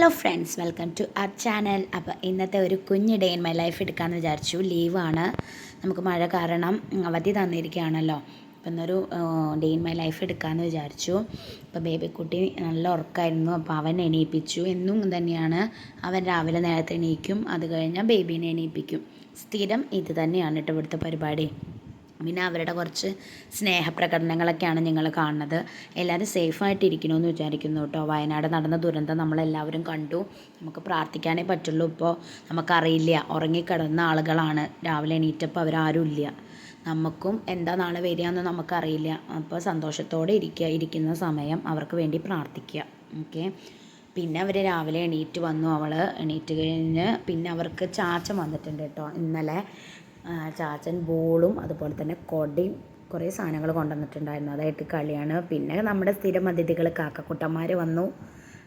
Hello friends welcome to our channel അപ്പോൾ ഇന്നത്തെ ഒരു കുഞ്ഞ് ഡേ ഇൻ മൈ ലൈഫ് എടുക്കാമെന്ന് വിചാരിച്ചു. ലീവാണ് നമുക്ക് മഴ കാരണം അവധി തന്നിരിക്കുകയാണല്ലോ. അപ്പം ഇന്നൊരു ഡേ ഇൻ മൈ ലൈഫ് എടുക്കാമെന്ന് വിചാരിച്ചു. അപ്പോൾ ബേബിക്കുട്ടി നല്ല ഉറക്കായിരുന്നു. അപ്പോൾ അവൻ എണീപ്പിച്ചു. എന്നും തന്നെയാണ്. അവൻ രാവിലെ നേരത്തെ എണീക്കും. അത് കഴിഞ്ഞാൽ ബേബീനെ എണീപ്പിക്കും. സ്ഥിരം ഇത് തന്നെയാണ് കേട്ടോ ഇവിടുത്തെ പരിപാടി. പിന്നെ അവരുടെ കുറച്ച് സ്നേഹപ്രകടനങ്ങളൊക്കെയാണ് നിങ്ങൾ കാണുന്നത്. എല്ലാവരും സേഫായിട്ട് ഇരിക്കണമെന്ന് വിചാരിക്കുന്നു കേട്ടോ. വയനാട് നടന്ന ദുരന്തം നമ്മളെല്ലാവരും കണ്ടു. നമുക്ക് പ്രാർത്ഥിക്കാനേ പറ്റുള്ളൂ. ഇപ്പോൾ നമുക്കറിയില്ല. ഉറങ്ങിക്കിടന്ന ആളുകളാണ്. രാവിലെ എണീറ്റപ്പോൾ അവരാരും ഇല്ല. നമുക്കും എന്താ നാളെ വരികയെന്ന് നമുക്കറിയില്ല. അപ്പോൾ സന്തോഷത്തോടെ ഇരിക്കുക ഇരിക്കുന്ന സമയം അവർക്ക് വേണ്ടി പ്രാർത്ഥിക്കുക. ഓക്കെ? പിന്നെ അവർ രാവിലെ എണീറ്റ് വന്നു. അവൾ എണീറ്റ് കഴിഞ്ഞ് പിന്നെ അവർക്ക് ചാച്ചൻ വന്നിട്ടുണ്ട് കേട്ടോ. ഇന്നലെ ചാച്ചൻ ബോളും അതുപോലെ തന്നെ കൊടയും കുറേ സാധനങ്ങൾ കൊണ്ടുവന്നിട്ടുണ്ടായിരുന്നു. അതായിട്ട് കളിയാണ്. പിന്നെ നമ്മുടെ സ്ഥിരം അതിഥികൾ കാക്കക്കുട്ടന്മാർ വന്നു.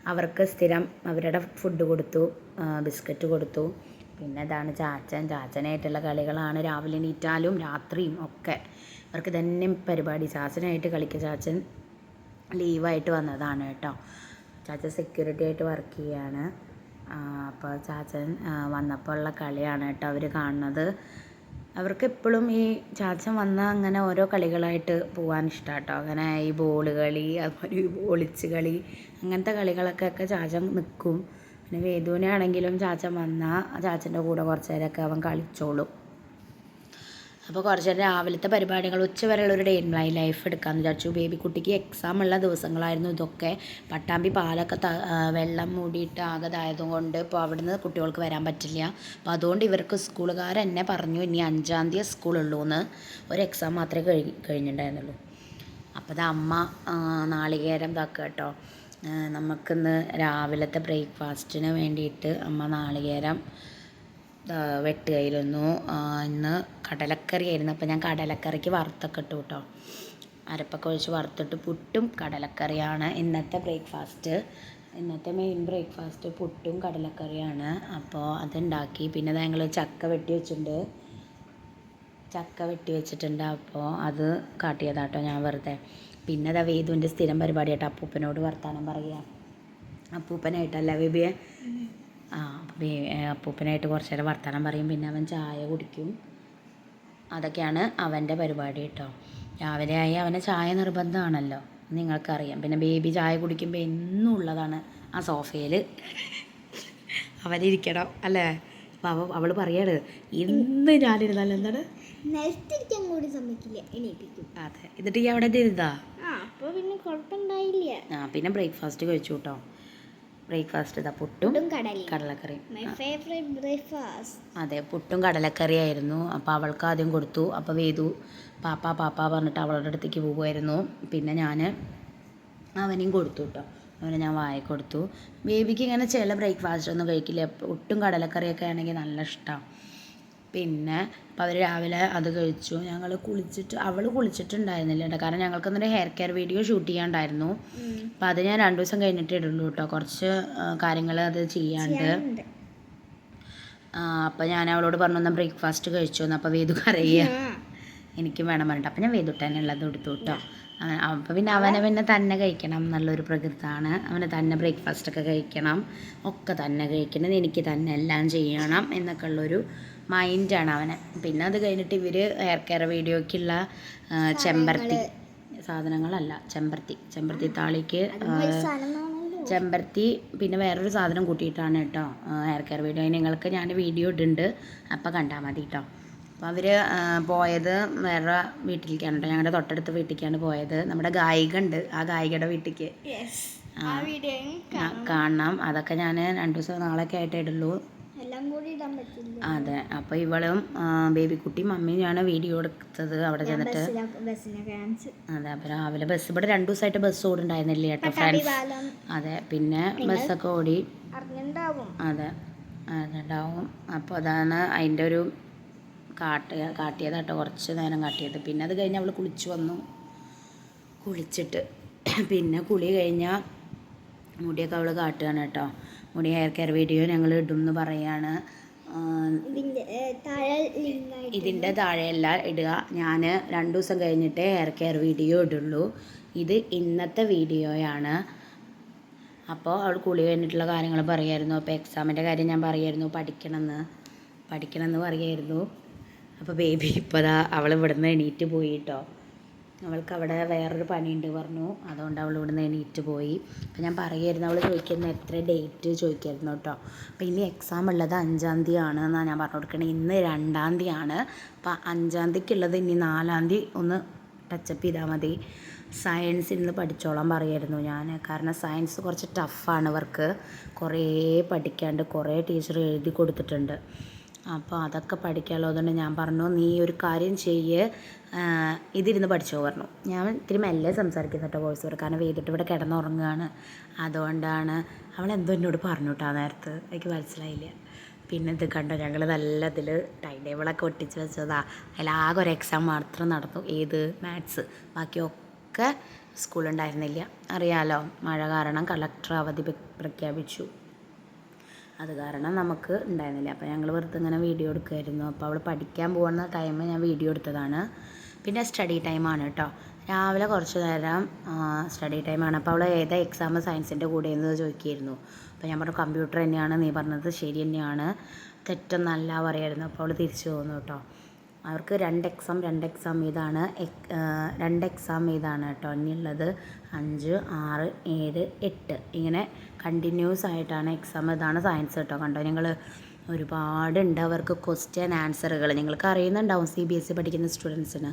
അവർക്ക് സ്ഥിരം അവരുടെ ഫുഡ് കൊടുത്തു ബിസ്ക്കറ്റ് കൊടുത്തു. പിന്നെ ഇതാണ് ചാച്ചൻ. ചാച്ചനായിട്ടുള്ള കളികളാണ് രാവിലെ എണീറ്റാലും രാത്രിയും ഒക്കെ. അവർക്ക് തന്നെ പരിപാടി. ചാച്ചനായിട്ട് കളിക്കുക. ചാച്ചൻ ലീവായിട്ട് വന്നതാണ് കേട്ടോ. ചാച്ചൻ സെക്യൂരിറ്റി ആയിട്ട് വർക്ക് ചെയ്യാണ്. അപ്പോൾ ചാച്ചൻ വന്നപ്പോൾ ഉള്ള കളിയാണ് കേട്ടോ അവർ കാണുന്നത്. അവർക്ക് എപ്പോഴും ഈ ചാച്ചൻ വന്ന അങ്ങനെ ഓരോ കളികളായിട്ട് പോകാൻ ഇഷ്ടമാണ് കേട്ടോ അങ്ങനെ ഈ ബോൾ കളി അതുപോലെ ഈ ഒളിച്ച് കളി അങ്ങനത്തെ കളികളൊക്കെ ഒക്കെ ചാച്ചൻ നിൽക്കും പിന്നെ വേദുവിനാണെങ്കിലും ചാച്ചൻ വന്നാൽ ചാച്ചന്റെ കൂടെ കുറച്ച് നേരമൊക്കെ അവൻ കളിച്ചോളും. അപ്പോൾ കുറച്ച് രാവിലത്തെ പരിപാടികൾ ഉച്ച വരെയുള്ള ഒരു ഡേ ഇൻ മൈ ലൈഫ് എടുക്കാമെന്ന് വിചാരിച്ചു. ബേബി കുട്ടിക്ക് എക്സാം ഉള്ള ദിവസങ്ങളായിരുന്നു ഇതൊക്കെ. പട്ടാമ്പി പാലൊക്കെ വെള്ളം മൂടിയിട്ട് ആകതായത് കൊണ്ട് ഇപ്പോൾ അവിടുന്ന് കുട്ടികൾക്ക് വരാൻ പറ്റില്ല. അപ്പോൾ അതുകൊണ്ട് ഇവർക്ക് സ്കൂളുകാർ എന്നെ പറഞ്ഞു ഇനി അഞ്ചാം തീയതി സ്കൂളുള്ളൂ എന്ന് ഒരു എക്സാം മാത്രമേ കഴി കഴിഞ്ഞിട്ടുണ്ടായിരുന്നുള്ളൂ. അപ്പോൾ അത് അമ്മ നാളികേരം ഇതാക്കുക കേട്ടോ. നമുക്കിന്ന് രാവിലത്തെ ബ്രേക്ക്ഫാസ്റ്റിന് വേണ്ടിയിട്ട് അമ്മ നാളികേരം ദാ വെട്ടുകയിലൊന്നു ഇന്ന് കടലക്കറി ആയിരുന്നു അപ്പോൾ ഞാൻ കടലക്കറിക്ക് വറുത്തൊക്കെ ഇട്ടു കേട്ടോ അരപ്പൊക്കെ ഒഴിച്ച് വറുത്തിട്ട് പുട്ടും കടലക്കറിയാണ് ഇന്നത്തെ ബ്രേക്ക്ഫാസ്റ്റ്. ഇന്നത്തെ മെയിൻ ബ്രേക്ക്ഫാസ്റ്റ് പുട്ടും കടലക്കറിയാണ്. അപ്പോൾ അതുണ്ടാക്കി. പിന്നെ ഞങ്ങൾ ചക്ക വെട്ടി വെച്ചിട്ടുണ്ട്. ചക്ക വെട്ടി വെച്ചിട്ടുണ്ട്. അപ്പോൾ അത് കാട്ടിയതാട്ടോ ഞാൻ വെറുതെ. പിന്നെ അതാ വേദുവിന്റെ സ്ഥിരം പരിപാടിയായിട്ട് അപ്പൂപ്പനോട് വർത്താനം പറയുക അപ്പൂപ്പനായിട്ടല്ല ബേ അപ്പൂപ്പനായിട്ട് കുറച്ച് നേരം വർത്തമാനം പറയും. പിന്നെ അവൻ ചായ കുടിക്കും. അതൊക്കെയാണ് അവന്റെ പരിപാടി കേട്ടോ. രാവിലെ ആയി അവന് ചായ നിർബന്ധമാണല്ലോ. നിങ്ങൾക്കറിയാം. പിന്നെ ബേബി ചായ കുടിക്കുമ്പോൾ എന്നും ഉള്ളതാണ് ആ സോഫയിൽ അവനിരിക്കണം അല്ലേ? അപ്പം അവ അവൾ പറയാണ് ഇന്ന് ഞാനിരുന്നാലും എന്താണ്? നിലത്തിരിക്കാൻ കൂടി സമ്മതിക്കില്ല. എണീപ്പിക്കും. അതെ. എന്നിട്ട് ഈ അവിടെ ആ അപ്പോൾ പിന്നെ കുഴപ്പമുണ്ടായില്ല. ആ പിന്നെ ബ്രേക്ക്ഫാസ്റ്റ് കഴിച്ചു കേട്ടോ. ബ്രേക്ക്ഫാസ്റ്റ് ഇതാ പുട്ടും കടലക്കറിയും. അതെ പുട്ടും കടലക്കറി ആയിരുന്നു അപ്പോൾ അവൾക്ക് ആദ്യം കൊടുത്തു. അപ്പോൾ വേദു പാപ്പ പാപ്പ പറഞ്ഞിട്ട് അവളുടെ അടുത്തേക്ക് പോകുമായിരുന്നു പിന്നെ ഞാൻ അവനെയും കൊടുത്തു കേട്ടോ അവനെ ഞാൻ വായ കൊടുത്തു. ബേബിക്ക് ഇങ്ങനെ ചില ബ്രേക്ക്ഫാസ്റ്റ് ഒന്നും കഴിക്കില്ല. പുട്ടും കടലക്കറിയൊക്കെ ആണെങ്കിൽ നല്ല ഇഷ്ടമാണ് പിന്നെ അപ്പോൾ അവർ രാവിലെ അത് കഴിച്ചു. ഞങ്ങൾ കുളിച്ചിട്ട് അവൾ കുളിച്ചിട്ടുണ്ടായിരുന്നില്ല കേട്ടോ. കാരണം ഞങ്ങൾക്ക് ഇന്നലെ ഹെയർ കെയർ വീഡിയോ ഷൂട്ട് ചെയ്യാണ്ടായിരുന്നു. അപ്പോൾ അത് ഞാൻ രണ്ട് ദിവസം കഴിഞ്ഞിട്ടേ ഇടുള്ളൂ കേട്ടോ. കുറച്ച് കാര്യങ്ങൾ അത് ചെയ്യാണ്ട്. അപ്പോൾ ഞാൻ അവളോട് പറഞ്ഞു എന്നാൽ ബ്രേക്ക്ഫാസ്റ്റ് കഴിച്ചു? എന്ന് അപ്പോൾ വേദു കറിയുക എനിക്കും വേണം പറഞ്ഞിട്ട്. അപ്പം ഞാൻ വേദുട്ടനുള്ളത് കൊടുത്തു കേട്ടോ. അപ്പോൾ പിന്നെ അവനെ പിന്നെ തന്നെ കഴിക്കണം. എന്നുള്ളൊരു പ്രകൃതമാണ് അവനെ തന്നെ ബ്രേക്ക്ഫാസ്റ്റ് ഒക്കെ കഴിക്കണം. ഒക്കെ തന്നെ കഴിക്കണം. എനിക്ക് തന്നെ എല്ലാം ചെയ്യണം എന്നൊക്കെ ഉള്ളൊരു മൈൻഡാണ് അവനെ. പിന്നെ അത് കഴിഞ്ഞിട്ട് ഇവർ ഹെയർ കെയർ വീഡിയോയ്ക്കുള്ള ആ, ചെമ്പരത്തി സാധനങ്ങളല്ല ചെമ്പരത്തി. ചെമ്പരത്തി താളിക്ക് ചെമ്പരത്തി പിന്നെ വേറൊരു സാധനം കൂട്ടിയിട്ടാണ് കേട്ടോ ഹെയർ കെയർ വീഡിയോ നിങ്ങൾക്ക് ഞാൻ വീഡിയോ ഇട്ടുണ്ട് അപ്പോൾ കണ്ടാൽ മതി കേട്ടോ. അപ്പോൾ അവർ പോയത് വേറെ വീട്ടിലേക്കാണ് കേട്ടോ. ഞങ്ങളുടെ തൊട്ടടുത്ത വീട്ടിലേക്കാണ് പോയത്. നമ്മുടെ ഗായിക ഉണ്ട് ആ ഗായികയുടെ വീട്ടിലേക്ക് കാണണം. അതൊക്കെ ഞാൻ രണ്ട് ദിവസം നാളൊക്കെ ആയിട്ടേ ഇടുള്ളൂ. അതെ അപ്പോൾ ഇവളും ബേബിക്കുട്ടി മമ്മിയാണ് വീഡിയോ എടുത്തത് അവിടെ ചെന്നിട്ട്. അതെ അപ്പോൾ രാവിലെ ബസ് ഇവിടെ രണ്ടു ദിവസമായിട്ട് ബസ് ഓടുണ്ടായിരുന്നില്ല കേട്ടോ ഫ്രണ്ട്സ് അതെ പിന്നെ ബസ്സൊക്കെ ഓടി. അതെ അതുണ്ടാവും അപ്പോൾ അതാണ് അതിന്റെ ഒരു കാട്ട് കാട്ടിയതാട്ടോ കുറച്ച് നേരം കാട്ടിയത്. പിന്നെ അത് കഴിഞ്ഞ് അവൾ കുളിച്ച് വന്നു. കുളിച്ചിട്ട് പിന്നെ കുളി കഴിഞ്ഞാൽ മുടിയൊക്കെ അവൾ കാട്ടുകയാണ് കേട്ടോ. മുടി ഹെയർ കെയർ വീഡിയോ ഞങ്ങൾ ഇടും എന്ന് ആയിട്ട് ഇതിന്റെ താഴെയല്ല ഇടുക. ഞാൻ രണ്ട് ദിവസം കഴിഞ്ഞിട്ടേ ഹെയർ കെയർ വീഡിയോ ഇടുള്ളൂ. ഇത് ഇന്നത്തെ വീഡിയോയാണ് അപ്പോൾ അവൾ കുളി കഴിഞ്ഞിട്ടുള്ള കാര്യങ്ങൾ പറയായിരുന്നു. അപ്പോൾ എക്സാമിന്റെ കാര്യം ഞാൻ പറയായിരുന്നു. പഠിക്കണമെന്ന്. പഠിക്കണമെന്ന് പറയായിരുന്നു. അപ്പോൾ ബേബി ഇപ്പോൾ അവൾ ഇവിടുന്ന് എണീറ്റ് പോയി കേട്ടോ അവൾക്ക് അവിടെ വേറൊരു പണിയുണ്ട് പറഞ്ഞു. അതുകൊണ്ട് അവൾ ഇവിടുന്ന് എണീറ്റ് പോയി. അപ്പം ഞാൻ പറയായിരുന്നു അവൾ ചോദിക്കുന്നത് എത്ര ഡേറ്റ് ചോദിക്കായിരുന്നു കേട്ടോ. അപ്പം ഇനി എക്സാം ഉള്ളത് അഞ്ചാം തീയതി ആണ് എന്നാണ് ഞാൻ പറഞ്ഞു കൊടുക്കണേ. ഇന്ന് രണ്ടാം തീയതി ആണ് അപ്പോൾ അഞ്ചാം തീയതിക്കുള്ളത് ഇനി നാലാം തീയതി ഒന്ന് ടച്ചപ്പ് ചെയ്താൽ മതി. സയൻസ് ഇന്ന് പഠിച്ചോളാൻ പറയായിരുന്നു ഞാൻ. കാരണം സയൻസ് കുറച്ച് ടഫാണ് അവർക്ക് കുറേ പഠിക്കാണ്ട് കുറേ ടീച്ചർ എഴുതി കൊടുത്തിട്ടുണ്ട്. അപ്പോൾ അതൊക്കെ പഠിക്കാമല്ലോ അതുകൊണ്ട് ഞാൻ പറഞ്ഞു നീ ഒരു കാര്യം ചെയ്യ്. ഇതിരുന്ന് പഠിച്ചോ പറഞ്ഞു. ഞാൻ ഇത്തിരി മെല്ലെ സംസാരിക്കുന്നു കേട്ടോ വോയിസ് കാരണം വേദിട്ട് ഇവിടെ കിടന്നുറങ്ങുകയാണ്. അതുകൊണ്ടാണ് അവൾ എന്തോ എന്നോട് പറഞ്ഞു കേട്ടോ ആ നേരത്ത്. എനിക്ക് മനസ്സിലായില്ല. പിന്നെ ഇത് കണ്ടോ ഞങ്ങൾ നല്ല ഇതിൽ ടൈം ടേബിളൊക്കെ ഒട്ടിച്ച് വെച്ചതാ. അതിലാകെ ഒരു എക്സാം മാത്രം നടന്നു ഏത്? മാത്സ് ബാക്കിയൊക്കെ സ്കൂളുണ്ടായിരുന്നില്ല അറിയാലോ മഴ കാരണം കളക്ടർ അവധി പ്രഖ്യാപിച്ചു. അത് കാരണം നമുക്ക് ഉണ്ടായിരുന്നില്ല. അപ്പോൾ ഞങ്ങൾ വെറുതെ ഇങ്ങനെ വീഡിയോ എടുക്കുമായിരുന്നു അപ്പോൾ അവൾ പഠിക്കാൻ പോകുന്ന ടൈം ഞാൻ വീഡിയോ എടുത്തതാണ്. പിന്നെ സ്റ്റഡി ടൈമാണ് കേട്ടോ രാവിലെ കുറച്ച് നേരം സ്റ്റഡി ടൈമാണ് അപ്പോൾ അവൾ ഏതാ എക്സാം സയൻസിന്റെ കൂടെ എന്ന് ചോദിക്കുമായിരുന്നു അപ്പോൾ ഞാൻ പറഞ്ഞു കമ്പ്യൂട്ടർ തന്നെയാണ്. നീ പറഞ്ഞത് ശരി തന്നെയാണ്. തെറ്റൊന്നല്ല പറയായിരുന്നു. അപ്പോൾ അവൾ തിരിച്ചു പോകുന്നു കേട്ടോ അവർക്ക് രണ്ട് എക്സാം രണ്ട് എക്സാം ഇതാണ് രണ്ട് എക്സാം ഇതാണ് കേട്ടോ. ഇനിയുള്ളത് അഞ്ച് ആറ് ഏഴ് എട്ട്. ഇങ്ങനെ കണ്ടിന്യൂസ് ആയിട്ടാണ് എക്സാം ഇതാണ് സയൻസ് കേട്ടോ. കണ്ടോ? ഞങ്ങൾ ഒരുപാടുണ്ട് അവർക്ക് ക്വസ്റ്റ്യൻ ആൻസറുകൾ നിങ്ങൾക്ക് അറിയുന്നുണ്ടാവും സി ബി എസ് ഇ പഠിക്കുന്ന സ്റ്റുഡൻസിന്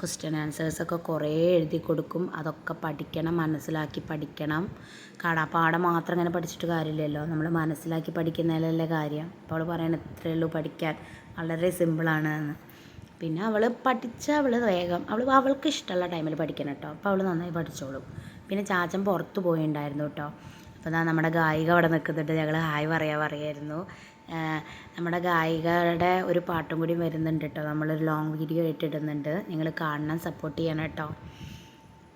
ക്വസ്റ്റ്യൻ ആൻസേഴ്സൊക്കെ കുറേ എഴുതി കൊടുക്കും. അതൊക്കെ പഠിക്കണം മനസ്സിലാക്കി പഠിക്കണം. കാണാപ്പാടം മാത്രം ഇങ്ങനെ പഠിച്ചിട്ട് കാര്യമില്ലല്ലോ. നമ്മൾ മനസ്സിലാക്കി പഠിക്കുന്നതിലല്ലേ കാര്യം. അപ്പോൾ അവൾ പറയണ ഇത്രയേ ഉള്ളൂ പഠിക്കാൻ. വളരെ സിമ്പിളാണ് എന്ന്. പിന്നെ അവൾ പഠിച്ച അവൾ വേഗം. അവൾ അവൾക്ക് ഇഷ്ടമുള്ള ടൈമിൽ പഠിക്കണം കേട്ടോ അപ്പോൾ അവൾ നന്നായി പഠിച്ചോളും. പിന്നെ ചാച്ചൻ പുറത്ത് പോയിണ്ടായിരുന്നു കേട്ടോ അപ്പോൾ ഞാൻ നമ്മുടെ ഗായിക അവിടെ നിൽക്കുന്നുണ്ട് ഞങ്ങൾ ഹായ് പറയാ പറയായിരുന്നു. നമ്മുടെ ഗായികയുടെ ഒരു പാട്ടും കൂടി വരുന്നുണ്ട് കേട്ടോ നമ്മളൊരു ലോങ് വീഡിയോ ഇട്ടിടുന്നുണ്ട് നിങ്ങൾ കാണണം സപ്പോർട്ട് ചെയ്യണം കേട്ടോ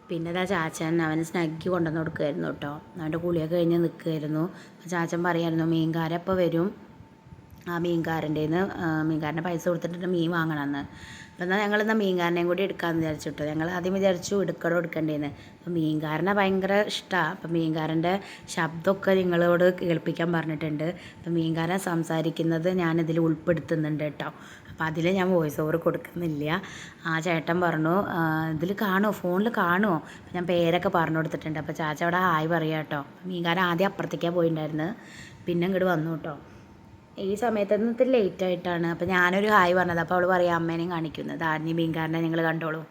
പിന്നെ ഇതാ ചാച്ചൻ അവന് സ്നഗ്ഗി കൊണ്ടുവന്ന് കൊടുക്കുമായിരുന്നു കേട്ടോ അവന്റെ കുളിയൊക്കെ കഴിഞ്ഞ് നിൽക്കുമായിരുന്നു ചാച്ചൻ പറയായിരുന്നു മീൻകാരപ്പോൾ വരും. ആ മീൻകാരന്റെ നിന്ന് മീൻകാരന്റെ പൈസ കൊടുത്തിട്ട് മീൻ വാങ്ങണമെന്ന് അപ്പം എന്നാൽ ഞങ്ങൾ എന്നാൽ മീൻകാരനെയും കൂടി എടുക്കാമെന്ന് വിചാരിച്ചിട്ടോ. ഞങ്ങൾ ആദ്യം വിചാരിച്ചു എടുക്കണോ എടുക്കണ്ടേന്ന്. അപ്പം മീൻകാരനെ ഭയങ്കര ഇഷ്ടമാണ് അപ്പം മീൻകാരന്റെ ശബ്ദമൊക്കെ നിങ്ങളോട് കേൾപ്പിക്കാൻ പറഞ്ഞിട്ടുണ്ട്. അപ്പം മീൻകാരൻ സംസാരിക്കുന്നത് ഞാനിതിൽ ഉൾപ്പെടുത്തുന്നുണ്ട് കേട്ടോ. അപ്പം അതിൽ ഞാൻ വോയിസ് ഓവർ കൊടുക്കുന്നില്ല. ആ ചേട്ടൻ പറഞ്ഞു ഇതിൽ കാണുമോ ഫോണിൽ കാണുമോ ഞാൻ പേരൊക്കെ പറഞ്ഞു കൊടുത്തിട്ടുണ്ട്. അപ്പോൾ ചാച്ച അവിടെ ആയി പറയാം കേട്ടോ. മീൻകാരൻ ആദ്യം അപ്പുറത്തേക്കാണ് പോയിട്ടുണ്ടായിരുന്നു പിന്നെ ഇങ്ങോട്ട് വന്നു കേട്ടോ. ഈ സമയത്തൊന്നും ഇത്തിരി ലേറ്റ് ആയിട്ടാണ്. അപ്പോൾ ഞാനൊരു ഹായ് പറഞ്ഞത്. അപ്പോൾ അവൾ പറയാം അമ്മേനെയും കാണിക്കുന്നത്. ആഞ്ഞി മീൻകാരനെ നിങ്ങൾ കണ്ടോളൂ.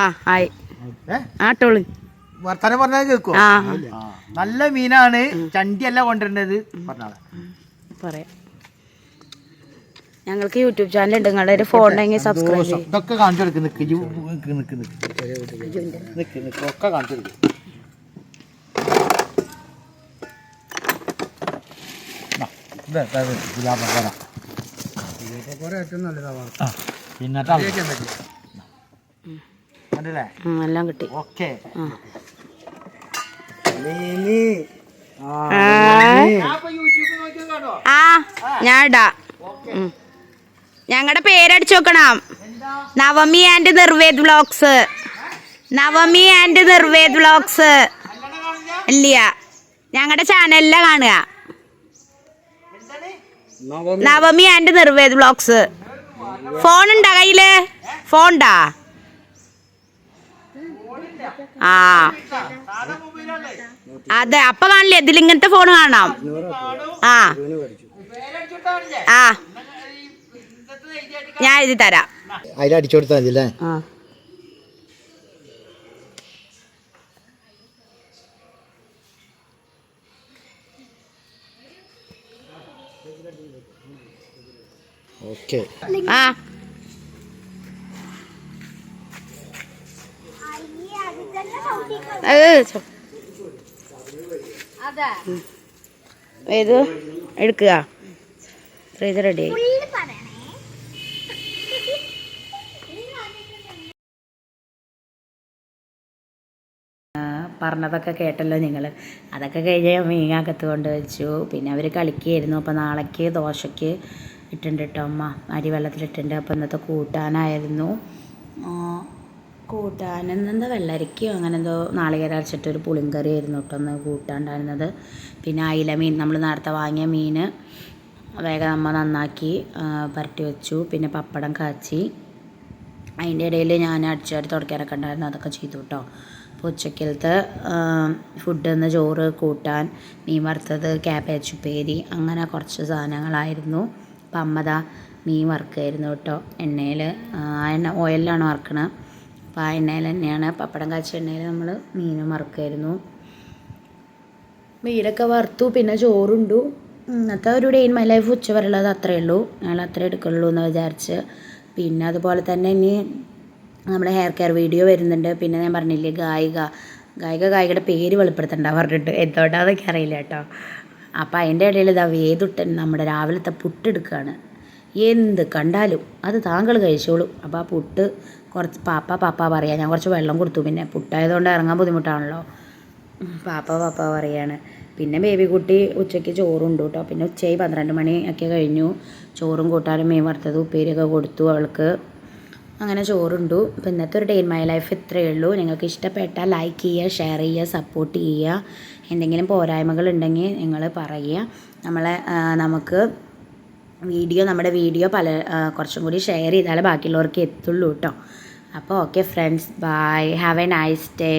ആ ഹായ്? ആട്ടോൾ വർത്തമാനം പറഞ്ഞാൽ കേൾക്കോ നല്ല മീനാണ്. ചണ്ടിയല്ല കൊണ്ടുവരേണ്ടത് പറയാം. ഞങ്ങൾക്ക് യൂട്യൂബ് ചാനൽ ഉണ്ട്. നിങ്ങളുടെ ഒരു ഫോൺ ഉണ്ടെങ്കിൽ സബ്സ്ക്രൈബ്. ചെയ്യും. ഇതൊക്കെ കാണിച്ചു കൊടുക്ക്. നിക്ക് നിക്ക് നിക്ക്. നിക്ക് നിക്ക്. ഒക്കെ കാണിച്ചു കൊടുക്ക്. ഗുലാബക്കോര. ആ, ആൾ. കണ്ടില്ലേ? എല്ലാം കിട്ടി. ഓക്കെ. ആ. ആ. ഞാൻ ഇടാ. ഞങ്ങളുടെ പേരടിച്ചു നോക്കണം. Navami and Nirved vlogs. Navami and Nirved vlogs. ഇല്ല ഞങ്ങളുടെ ചാനലിലാണ് കാണുക. Navami. And Nirved blogs phone ഉണ്ടാ കയ്യിൽ? ഫോൺ ഉണ്ടാ? ആ. അതെ അപ്പൊ കാണില്ലേ? ഇതിൽ ഇങ്ങനത്തെ ഫോൺ കാണാം. ആ. ആ. ഞാൻ എഴുതി തരാം. അതിലടിച്ചു കൊടുത്താൽ മതി അല്ലേ? ഓക്കെ. ആ. ഏത്? എടുക്കുക. റെഡിയായി റെഡി പറഞ്ഞതൊക്കെ കേട്ടല്ലോ നിങ്ങൾ അതൊക്കെ കഴിഞ്ഞ് മീങ്ങാക്കത്ത് കൊണ്ട് വെച്ചു. പിന്നെ അവർ കളിക്കുകയായിരുന്നു അപ്പോൾ നാളേക്ക് ദോശയ്ക്ക് ഇട്ടുണ്ട് കേട്ടോ അമ്മ. അരി വെള്ളത്തിലിട്ടുണ്ട് അപ്പോൾ ഇന്നത്തെ കൂട്ടാനായിരുന്നു. കൂട്ടാൻ എന്താ വെള്ളരിക്കയോ അങ്ങനെ എന്തോ നാളികേരം അരച്ചിട്ടൊരു പുളിങ്കറി ആയിരുന്നു കേട്ടോ ഒന്ന് കൂട്ടാണ്ടായിരുന്നത്. പിന്നെ അയില മീൻ. നമ്മൾ നേരത്തെ വാങ്ങിയ മീൻ വേഗം അമ്മ നന്നാക്കി പരട്ടി വെച്ചു. പിന്നെ പപ്പടം കാച്ചി. അതിന്റെ ഇടയിൽ ഞാൻ അടിച്ചുവാരി തുടക്കാനൊക്കെ ഉണ്ടായിരുന്നു. അതൊക്കെ ചെയ്തു കേട്ടോ അപ്പോൾ ഫുഡ് എന്ന് ചോറ് കൂട്ടാൻ മീൻ വറുത്തത് ക്യാബേജ് ഉപ്പേരി അങ്ങനെ കുറച്ച് സാധനങ്ങളായിരുന്നു. അപ്പം അമ്മതാ മീൻ വറുക്കായിരുന്നു കേട്ടോ എണ്ണയിൽ. എണ്ണ ഓയിലാണ് വറുക്കണത് അപ്പോൾ ആ എണ്ണയിൽ തന്നെയാണ് പപ്പടം കാച്ച എണ്ണയിൽ നമ്മൾ മീനും വറുക്കായിരുന്നു. മീനൊക്കെ വറുത്തു പിന്നെ ചോറുണ്ടു. ഇന്നത്തെ ഒരു ഡേ ഇൻ മൈ ലൈഫ് ഉച്ച വരെയുള്ളത് അത്രയേ ഉള്ളൂ. ഞങ്ങൾ അത്രേ എടുക്കുള്ളൂ എന്ന് വിചാരിച്ച്. പിന്നെ അതുപോലെ തന്നെ ഇനി നമ്മുടെ ഹെയർ കെയർ വീഡിയോ വരുന്നുണ്ട്. പിന്നെ ഞാൻ പറഞ്ഞില്ലേ ഗായിക. ഗായിക ഗായികയുടെ പേര് വെളിപ്പെടുത്തണ്ട പറഞ്ഞിട്ട്. എന്തുകൊണ്ടാന്നൊക്കെ അറിയില്ല കേട്ടോ. അപ്പോൾ അതിന്റെ ഇടയിൽ ഇതാ വേദുട്ടൻ നമ്മുടെ രാവിലത്തെ പുട്ടെടുക്കുകയാണ് എന്ത് കണ്ടാലും അത് താങ്കൾ കഴിച്ചോളൂ. അപ്പോൾ ആ പുട്ട് കുറച്ച് പാപ്പ പാപ്പ പറയാം. ഞാൻ കുറച്ച് വെള്ളം കൊടുത്തു. പിന്നെ പുട്ടായതുകൊണ്ട് ഇറങ്ങാൻ ബുദ്ധിമുട്ടാണല്ലോ. പാപ്പ പാപ്പ പറയാണ്. പിന്നെ ബേബി കുട്ടി ഉച്ചയ്ക്ക് ചോറുണ്ട് കേട്ടോ. പിന്നെ ഉച്ചയായി പന്ത്രണ്ട് മണി കഴിഞ്ഞു. ചോറും കൂട്ടാനും മീൻ വറുത്തത് ഉപ്പേരിയൊക്കെ കൊടുത്തു അവൾക്ക്. അങ്ങനെ ചോറുണ്ടു. അപ്പോൾ ഇന്നത്തെ ഒരു ഡേ ഇൻ മൈ ലൈഫ് ഇത്രയേ ഉള്ളൂ. നിങ്ങൾക്ക് ഇഷ്ടപ്പെട്ടാൽ ലൈക്ക് ചെയ്യുക ഷെയർ ചെയ്യുക സപ്പോർട്ട് ചെയ്യുക. എന്തെങ്കിലും പോരായ്മകൾ ഉണ്ടെങ്കിൽ നിങ്ങൾ പറയുക. നമ്മളെ നമുക്ക് വീഡിയോ നമ്മുടെ വീഡിയോ പല കുറച്ചും കൂടി ഷെയർ ചെയ്താലേ ബാക്കിയുള്ളവർക്ക് എത്തുള്ളൂ കേട്ടോ അപ്പോൾ okay friends bye have a nice day